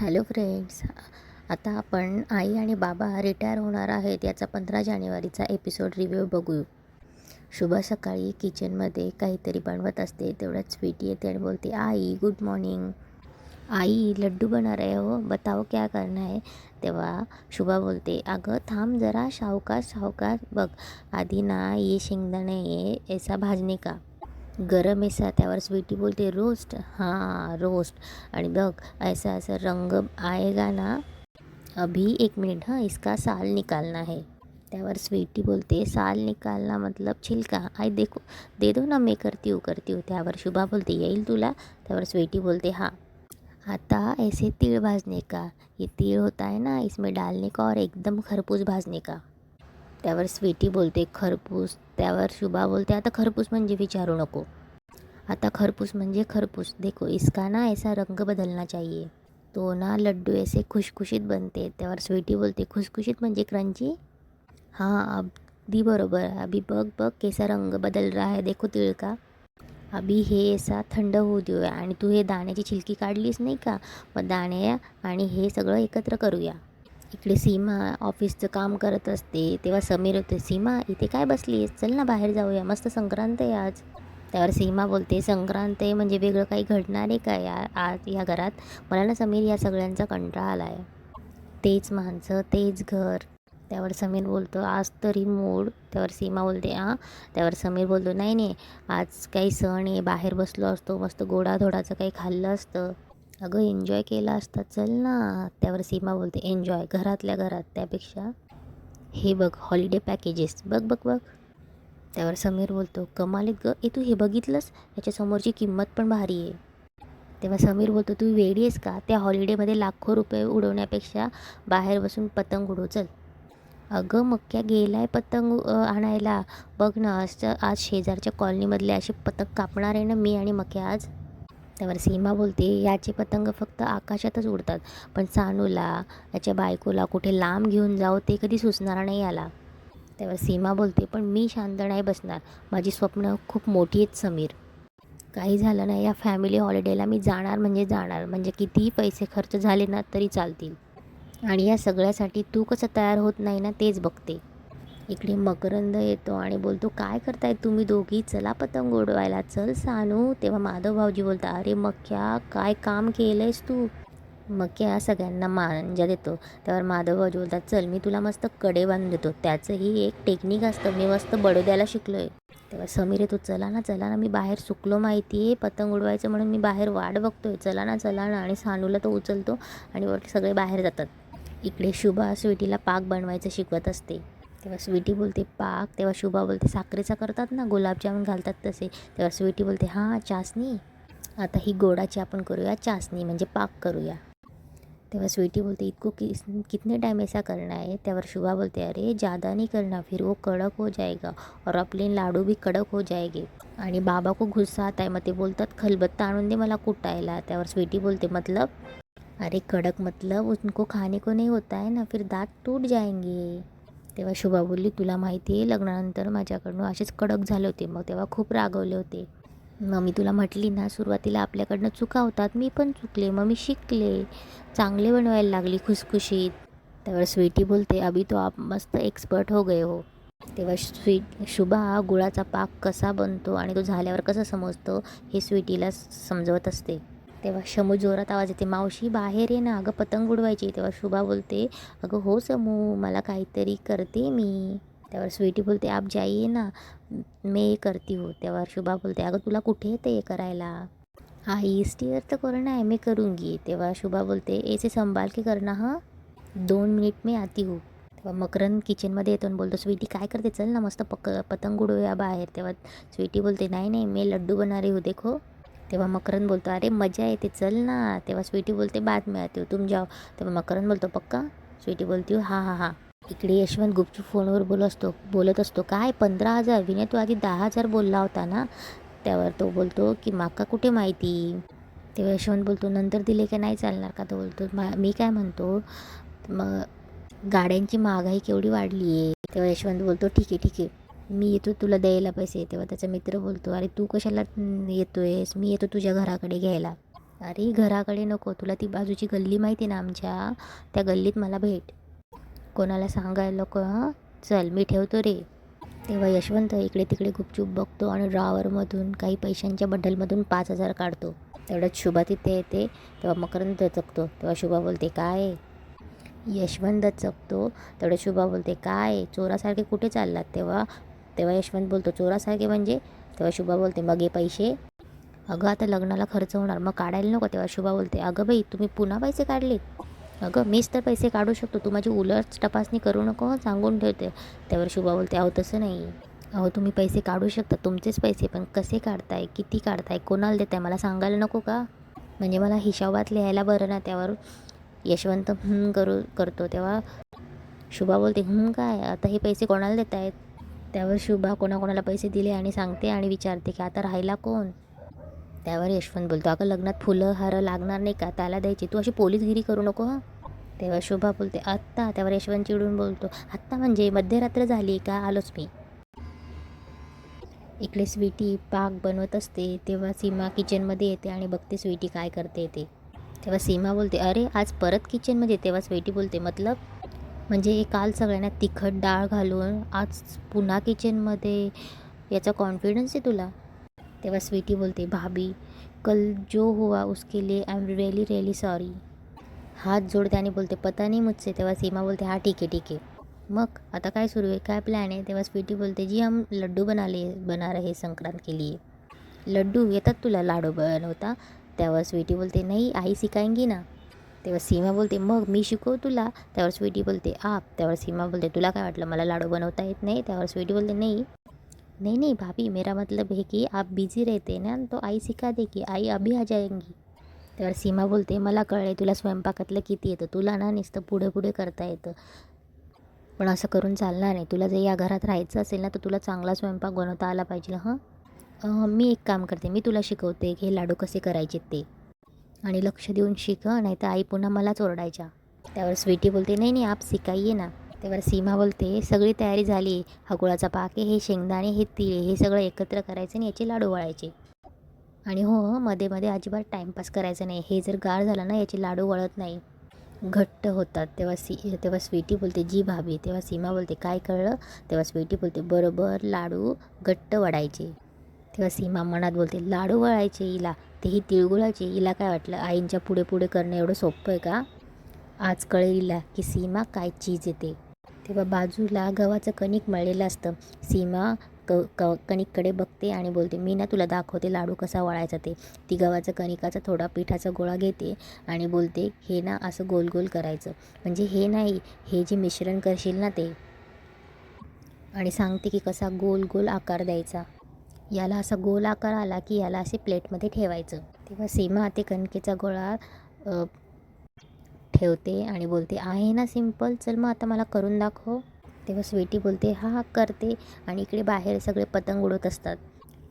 Hello friends आता आपण आई आणि बाबा रिटायर होणार आहेत याचा पंधरा जानेवारीचा एपिसोड रिव्ह्यू बघू शुभा सकाळी किचनमध्ये काहीतरी बनवत असते तेवढ्यात स्वीटी येते आणि बोलते आई गुड मॉर्निंग आई लड्डू बना रहे हो बताओ क्या करना है? तेव्हा शुभा बोलते अगं थांब जरा सावकाश सावकाश बघ. आधी ना ये शेंगदाणे ये ऐसा भाजने का? गरम ऐसा त्यावर स्वीटी बोलते रोस्ट हाँ रोस्ट आणि बघ, ऐसा ऐसा रंग आएगा ना? अभी एक मिनट हाँ इसका साल निकालना है. त्यावर स्वीटी बोलते, साल निकालना मतलब छिलका. आई, देखो, दे दो ना, मैं करती हूँ करती हूँ. त्यावर शुभा बोलते, येईल तुला? त्यावर स्वीटी बोलते हाँ. आता ऐसे तिळ भाजने का. ये तिळ होता है ना, इसमें डालने का और एकदम खरपूस भाजने का. त्यावर स्वीटी बोलते खरपूस. त्यावर शुभा बोलते आता खरपूस म्हणजे विचारू नको. आता खरपूस म्हणजे खरपूस. देखो इसका ना ऐसा रंग बदलना चाहिए. तो ना लड्डू ऐसे खुशखुशीत बनते. त्यावर स्वीटी बोलते खुशखुशीत म्हणजे क्रंची? हां अगदी बरोबर. अभी बघ बघ कैसा रंग बदल रहा है. देखो तिळका अभी हे ऐसा थंड होऊ देऊया. आणि तू हे दाण्याची छिलकी काढलीस नाही का? मग दाणे आणि हे सगळं एकत्र करूया. इकडे सीमा ऑफिसचं काम करत असते तेव्हा समीर होते सीमा इथे काय बसली आहेस चल ना बाहेर जाऊया मस्त संक्रांत आहे आज. त्यावर सीमा बोलते संक्रांत आहे म्हणजे वेगळं काही घडणार आहे का या आज या घरात? मला ना समीर या सगळ्यांचा कंटाळा आला आहे तेच माणसं तेच घर. त्यावर समीर बोलतो आज तरी मूड. त्यावर सीमा बोलते हां त्यावर समीर बोलतो नाही नाही आज काही सण आहे बाहेर बसलो असतो मस्त गोडाधोडाचं काही खाल्लं असतं. अगं एन्जॉय केला असता. चल ना. त्यावर सीमा बोलते एन्जॉय घरातल्या घरात त्यापेक्षा. हे बघ हॉलिडे पॅकेजेस बघ बघ बघ. त्यावर समीर बोलतो कमालीत ग. ए तू हे बघितलंस? याच्यासमोरची किंमत पण भारी आहे. तेव्हा समीर बोलतो तू वेडी आहेस का? त्या हॉलिडेमध्ये लाखो रुपये उडवण्यापेक्षा बाहेर बसून पतंग उडव. चल. अगं मक्क्या गेलाय पतंग आणायला. बघ ना आज आज शेजारच्या कॉलनीमधले असे पतंग कापणार आहे ना मी आणि मक्या आज? त्यावर सीमा बोलते याचे पतंग फक्त आकाशातच उडतात. पण सानूला याच्या बायकोला कुठे लांब घेऊन जावं ते कधी सुचणार नाही याला. त्यावर सीमा बोलते पण मी शांत नाही बसणार. माझी स्वप्न खूप मोठी आहेत समीर. काही झालं नाही या फॅमिली हॉलिडेला मी जाणार म्हणजे जाणार. म्हणजे कितीही पैसे खर्च झाले ना तरी चालतील. आणि या सगळ्यासाठी तू कसं तयार होत नाही ना तेच बघते. इकडे मकरंद येतो आणि बोलतो काय करताय तुम्ही दोघी? चला पतंग उडवायला. चल सानू तेव्हा माधव भाऊजी बोलता अरे मक्या काय काम केलंयस तू? मक्या सगळ्यांना मांजा देतो. त्यावर माधव भाऊजी बोलतात चल मी तुला मस्त कडे बांधून देतो. त्याचंही एक टेक्निक असतं. मी मस्त बडोद्याला शिकलो आहे तेव्हा समीर येतो चला ना चला ना मी बाहेर सुकलो माहिती आहे पतंग उडवायचं म्हणून मी बाहेर वाट बघतोय. चला ना चला ना. आणि सानूला तो उचलतो आणि वर सगळे बाहेर जातात. इकडे शुभा स्वीटीला पाक बनवायचं शिकवत असते. तेव्हा स्वीटी बोलते पाक. तेव्हा शुभा बोलते साखरेचा करतात ना गुलाबजामुन घालतात तसे. तेव्हा स्वीटी बोलते हां चासणी? आता ही गोडाची आपण करूया चासणी म्हणजे पाक करूया. तेव्हा स्वीटी बोलते इतको कि कितने टाइम ऐसा करना है? त्यावर शुभा बोलते अरे ज़्यादा नहीं करना फिर वो कड़क हो जाएगा और आपले लाडू भी कडक हो जाएंगे. आणि बाबा को गुस्सा आता है मग ते बोलतात खलबत्ता आणून दे मला कुटायला. त्यावर स्वीटी बोलते मतलब? अरे कड़क मतलब उनको खाने को नहीं होता है ना फिर दांत टूट जाएंगे. तेव्हा शुभा बोलली तुला माहिती आहे लग्नानंतर माझ्याकडनं असेच कडक झाले होते. मग तेव्हा खूप रागवले होते. मग मी तुला म्हटली ना सुरुवातीला आपल्याकडनं चुका होतात. मी पण चुकले. मग मी शिकले. चांगले बनवायला लागली खुसखुशीत. त्यावर स्वीटी बोलते अभी तो आप मस्त एक्सपर्ट हो गए हो. तेव्हा स्वीट शुभा गुळाचा पाक कसा बनतो आणि तो झाल्यावर कसा समजतो? हे स्वीटीला समजवत असते. तेव्हा शमू जोरात आवाज येते मावशी बाहेर ये ना अगं पतंग उडवायची तेव्हा शुभा बोलते अगं हो समू मला काहीतरी करते मी. त्यावर स्वीटी बोलते आप जाईये ना मे ये करती हो. तेव्हा शुभा बोलते अगं तुला कुठे येते हे करायला? आई स्टीअर तर करना है मैं करूँगी. तेव्हा शुभा बोलते ऐसे संभाल के करना हाँ? दोन मिनिट मी आती हो. तेव्हा मकरंद किचनमध्ये येतो आणि बोलतो स्वीटी काय करते? चल ना मस्त पक पतंग उडवूया बाहेर. तेव्हा स्वीटी बोलते नाही नाही मी लड्डू बना रही देखो. तेव्हा मकरंद बोलतो अरे मजा येते चल ना. तेव्हा स्वीटी बोलते बाद में आती तुम जाओ. तेव्हा मकरंद बोलतो पक्का? स्वीटी बोलते हो हां हां. हां इकडे यशवंत गुपचूप फोनवर बोलत असतो बोलत असतो काय पंधरा हजार? विनय तू आधी दहा हजार बोलला होता ना? त्यावर तो बोलतो की माका कुठे माहिती? तेव्हा यशवंत बोलतो नंतर दिले का नाही चालणार का? तो बोलतो मा मी काय म्हणतो मग गाड्यांची महागाई केवढी वाढली आहे तेव्हा यशवंत बोलतो ठीक आहे ठीक आहे. मी येतो तुला द्यायला पैसे तेव्हा त्याचा मित्र बोलतो अरे तू कशाला येतो येतोयस? मी येतो तुझ्या घराकडे घ्यायला. अरे घराकडे नको तुला ती बाजूची गल्ली माहिती ना आमच्या? त्या गल्लीत मला भेट. कोणाला सांगायला नको हां? चल मी ठेवतो रे. तेव्हा यशवंत इकडे तिकडे गुपचूप बघतो आणि ड्रॉवरमधून काही पैशांच्या बंडलमधून पाच हजार काढतो. तेवढ्यात शुभा तिथे येते तेव्हा मकरंद चकतो तेव्हा शुभा बोलते काय? यशवंत चकतो तेवढ्या शुभा बोलते काय? चोरासारखे कुठे चाललात तेव्हा? तेव्हा यशवंत बोलतो चोरासारखे म्हणजे? तेव्हा शुभा बोलते मग हे पैसे. अगं आता लग्नाला खर्च होणार मग काढायला नको. तेव्हा शुभा बोलते अगं बाई तुम्ही पुन्हा पैसे काढले अगं मीच तर पैसे काढू शकतो तू माझी उलट तपासणी करू नको सांगून ठेवते. त्यावर शुभा बोलते अहो तसं नाही. अहो तुम्ही पैसे काढू शकता तुमचेच पैसे पण कसे काढताय किती काढताय कोणाला देताय मला सांगायला नको का? म्हणजे मला हिशोबात लिहायला बरं ना त्यावर यशवंत हं करू करतो. तेव्हा शुभा बोलते हं काय? आता हे पैसे कोणाला देत आहेत त्यावर शुभा कोणाकोणाला पैसे दिले आणि सांगते आणि विचारते की आता राहायला कोण? त्यावर यशवंत बोलतो अगं लग्नात फुलं हारं लागणार नाही का? त्याला द्यायची. तू अशी पोलीसगिरी करू नको हां? तेव्हा शुभा बोलते आत्ता? त्यावर यशवंत चिडून बोलतो आत्ता म्हणजे मध्यरात्र झाली का? आलोच मी. इकडे स्वीटी पाक बनवत असते तेव्हा सीमा किचनमध्ये येते आणि बघते स्वीटी काय करते ते. तेव्हा सीमा बोलते अरे आज परत किचनमध्ये तेव्हा स्वीटी बोलते मतलब म्हणजे काल सगळ्यांना तिखट डाळ घालून आज पुन्हा किचनमध्ये याचा कॉन्फिडन्स आहे तुला? तेव्हा स्वीटी बोलते भाभी कल जो हुआ उसके लिए I am really really sorry हात जोडते आणि बोलते पता नाही मुझसे. तेव्हा सीमा बोलते हा ठीक आहे ठीक आहे. मग आता काय सुरू आहे? काय प्लॅन आहे? तेव्हा स्वीटी बोलते जी हम लड्डू बनाले बना रहे संक्रांत के लिए. लड्डू? येतात तुला लाडू बनवता? तेव्हा स्वीटी बोलते नाही आई शिकायंगी ना. तेव्हा सीमा बोलते मग मी शिकवू तुला? त्यावर स्वीटी बोलते आप त्यावर सीमा बोलते तुला काय वाटलं? मला लाडू बनवता येत नाही? त्यावर स्वीटी बोलते नाही. नहीं नहीं भाभी मेरा मतलब है कि आप बिझी रहते ना तो आई सिखा की आई अभी आ जाएंगी. त्यावर सीमा बोलते मला कळले तुला स्वयंपाकातलं किती येतं तुला ना नुसतं पुढे पुढे करता येतं. पण असं करून चालणार नाही तुला जर या घरात राहायचं असेल ना तर तुला चांगला स्वयंपाक बनवता आला पाहिजे हं? मी एक काम करते मी तुला शिकवते की हे लाडू कसे करायचे ते. आणि लक्ष देऊन शिका नाही तर आई पुन्हा मलाच ओरडायच्या. त्यावर स्वीटी बोलते नाही नाही आप सिकाइये ना. तेव्हा सीमा बोलते सगळी तयारी झाली हा गुळाचा पाक हे शेंगदाणे हे तिळ हे सगळं एकत्र करायचं आणि याचे लाडू वळायचे. आणि हो हो, मध्ये मध्ये अजिबात टाईमपास करायचा नाही. हे जर गार झालं ना याचे लाडू वळत नाही. घट्ट होतात. तेव्हा सी तेव्हा स्वीटी बोलते जी भाभी. तेव्हा सीमा बोलते काय कळलं? तेव्हा स्वीटी बोलते बरोबर लाडू घट्ट वडायचे तेव्हा सीमा मनात बोलते लाडू वळायचे हिला तेही तिळगुळाचे हिला काय वाटलं? आईंच्या पुढे पुढे करणं एवढं सोपं आहे का? आज कळेल की सीमा काय चीज येते तेव्हा बाजूला गव्हाचं कणिक मळलेलं असतं. सीमा क क कणिककडे बघते आणि बोलते मी ना तुला दाखवते लाडू कसा वळायचा ते. ती गव्हाचं कणिकाचा थोडा पिठाचा गोळा घेते आणि बोलते हे ना असं गोल गोल करायचं. म्हणजे हे नाही हे जे मिश्रण करशील ना ते. आणि सांगते की कसा गोल गोल आकार द्यायचा. याला असा गोल आकार आला की याला असे प्लेटमध्ये ठेवायचं. तेव्हा सीमा ते कणकेचा गोळा ठेवते आणि बोलते आहे ना सिंपल चल मग आता मला करून दाखव. तेव्हा स्वीटी बोलते हा हा करते. आणि इकडे बाहेर सगळे पतंग उडत असतात.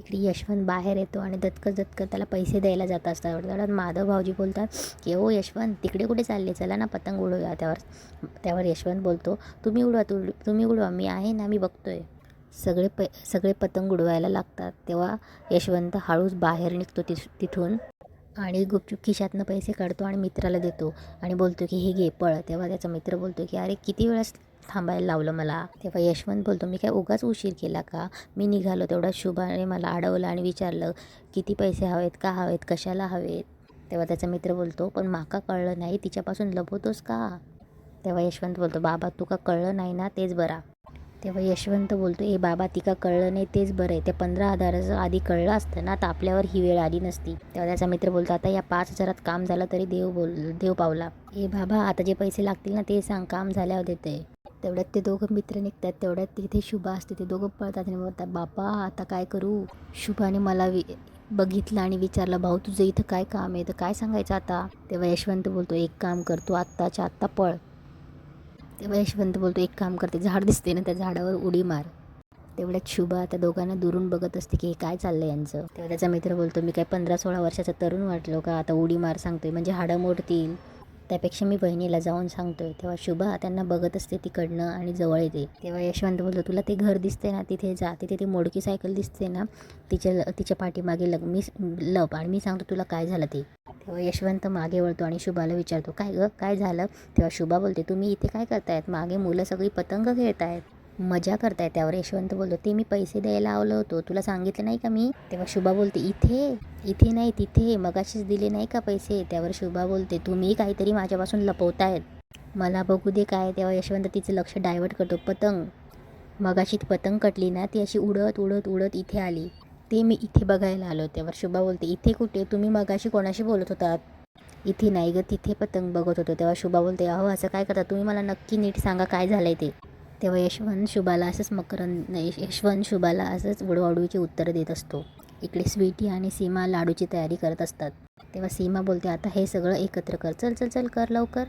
इकडे यशवंत बाहेर येतो आणि दत्कत दत्कत त्याला पैसे द्यायला जात असतात. तेवढ्यात माधव भाऊजी बोलतात की हो यशवंत तिकडे कुठे चालले? चला ना पतंग उडवूया त्यावर. त्यावर यशवंत बोलतो तुम्ही उडवा तुम्ही उडवा मी आहे ना मी बघतोय. सगळे प सगळे पतंग उडवायला लागतात. तेव्हा यशवंत हळूच बाहेर निघतो तिथ तिथून आणि गुपचूप खिशातनं पैसे काढतो आणि मित्राला देतो आणि बोलतो की हे घे पळ. तेव्हा त्याचा मित्र बोलतो की अरे किती वेळेस थांबायला लावलं मला? तेव्हा यशवंत बोलतो मी काय उगाच उशीर केला का? मी निघालो तेवढा शुभाने मला अडवलं आणि विचारलं किती पैसे हवेत का हवेत कशाला हवेत? तेव्हा त्याचा मित्र बोलतो पण माका कळलं नाही तिच्यापासून लपवतोस का? तेव्हा यशवंत बोलतो बाबा तुका कळलं नाही ना तेच बरा. तेव्हा यशवंत बोलतो ए बाबा तिका कळलं नाही तेच बरं आहे. ते पंधरा हजाराचं आधी कळलं असतं ना तर आपल्यावर ही वेळ आली नसती. तेव्हा त्याचा मित्र बोलतो आता या पाच हजारात काम झालं तरी देव बोल देव पावला. ए बाबा आता जे पैसे लागतील ना ते सांग काम झाल्यावर देते तेवढ्यात ते दोघं मित्र निघतात. तेवढ्यात तिथे शुभा असते. ते दोघं पळतात आणि बोलतात बापा आता काय करू? शुभाने मला वि बघितलं आणि विचारलं भाऊ तुझं इथं काय काम आहे? तर काय सांगायचं आता? तेव्हा यशवंत बोलतो एक काम करतो आत्ताच्या आत्ता पळ. तेव्हा यशवंत बोलतो एक काम करते झाड दिसते ना त्या झाडावर उडी मार. तेवढ्यात शुभा त्या दोघांना दुरून बघत असते की हे काय चाललं यांचं. तेव्हा त्याचा मित्र बोलतो मी काय पंधरा सोळा वर्षाचा तरुण वाटलो का? आता उडी मार सांगतोय म्हणजे हाडं मोडतील. त्यापेक्षा मी बहिणीला जाऊन सांगतोय तेव्हा शुभा त्यांना बघत असते तिकडनं आणि जवळ येते. तेव्हा यशवंत बोलतो तुला ते घर दिसते ना तिथे जा तिथे ती मोडकी सायकल दिसते ना तिच्या तिच्या पाठीमागे लग मी लप आणि मी सांगतो तुला काय झालं ते. तेव्हा यशवंत मागे वळतो आणि शुभाला विचारतो काय गं काय झालं? तेव्हा शुभा बोलते तुम्ही इथे काय करतायत? मागे मुलं सगळी पतंग खेळतायत. मजा करताय त्यावर. यशवंत बोलतो ते मी पैसे द्यायला आलो होतो. तुला सांगितलं नाही का मी? तेव्हा शुभा बोलते इथे इथे नाही तिथे. मगाशीच दिले नाही का पैसे? त्यावर शुभा बोलते तुम्ही काहीतरी माझ्यापासून लपवतायत. मला बघू दे काय तेव्हा यशवंत तिचं लक्ष डायव्हर्ट करतो. पतंग. मगाशी ती पतंग कटली ना ती अशी उडत उडत उडत इथे आली. ते मी इथे बघायला आलो. त्यावर शुभा बोलते इथे कुठे? तुम्ही मगाशी कोणाशी बोलत होतात? इथे नाही ग तिथे पतंग बघत होतो. तेव्हा शुभा बोलते अहो असं काय करता? तुम्ही मला नक्की नीट सांगा काय झालंय ते? तेव्हा यशवंत शुभाला असंच मकरंद यशवंत शुभाला असंच उडवाडूची उत्तरं देत असतो. इकडे स्वीटी आणि सीमा लाडूची तयारी करत असतात. तेव्हा सीमा बोलते आता हे सगळं एकत्र कर. चल चल चल कर लवकर.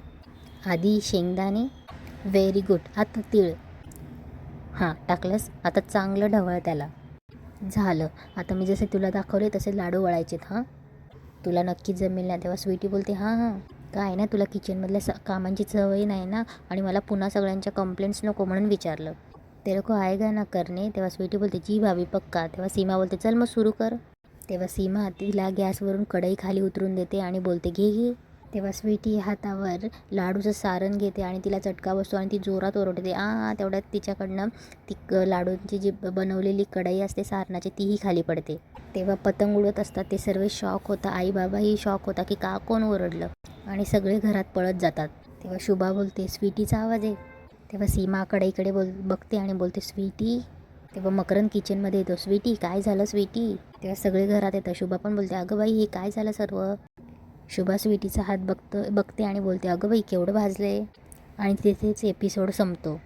आधी शेंगदाणे व्हेरी गुड आता तीळ. हां टाकलंस? आता चांगलं ढवळ त्याला. झालं. आता मी जसे तुला दाखवले तसे लाडू वळायचेत हां? तुला नक्कीच जमेल ना. तेव्हा स्वीटी बोलते हां हां. काय ना तुला किचनमधल्या स कामांची सवय नाही ना आणि मला पुन्हा सगळ्यांच्या कंप्लेंट्स नको म्हणून विचारलं. ते लोक आहे का ना करणे तेव्हा स्वीटी बोलते जी भाभी पक्का. तेव्हा सीमा बोलते चल मग सुरू कर. तेव्हा सीमा तिला गॅसवरून कढई खाली उतरून देते आणि बोलते घे घे. तेव्हा स्वीटी हातावर लाडूचं सारण घेते आणि तिला चटका बसतो आणि ती जोरात ओरडते. आ तेवढ्यात तिच्याकडनं ती क- लाडूंची जी ब- बनवलेली कढई असते सारणाची तीही खाली पडते. तेव्हा पतंग उडत असतात ते सर्व शॉक होता. आई बाबाही शॉक होता की का कोण ओरडलं? आणि सगळे घरात पळत जातात. तेव्हा शुभा बोलते स्वीटीचा आवाज आहे. तेव्हा सीमा कढईकडे बोल बघते आणि बोलते स्वीटी? तेव्हा मकरंद किचनमध्ये येतो स्वीटी काय झालं स्वीटी? तेव्हा सगळे घरात येतात. शुभा पण बोलते अगं बाई हे काय झालं सर्व? शुभा स्वीटीचा हात बघतो बघते आणि बोलते अगं बाई केवढं भाजलं आहे आणि तिथेच एपिसोड संपतो.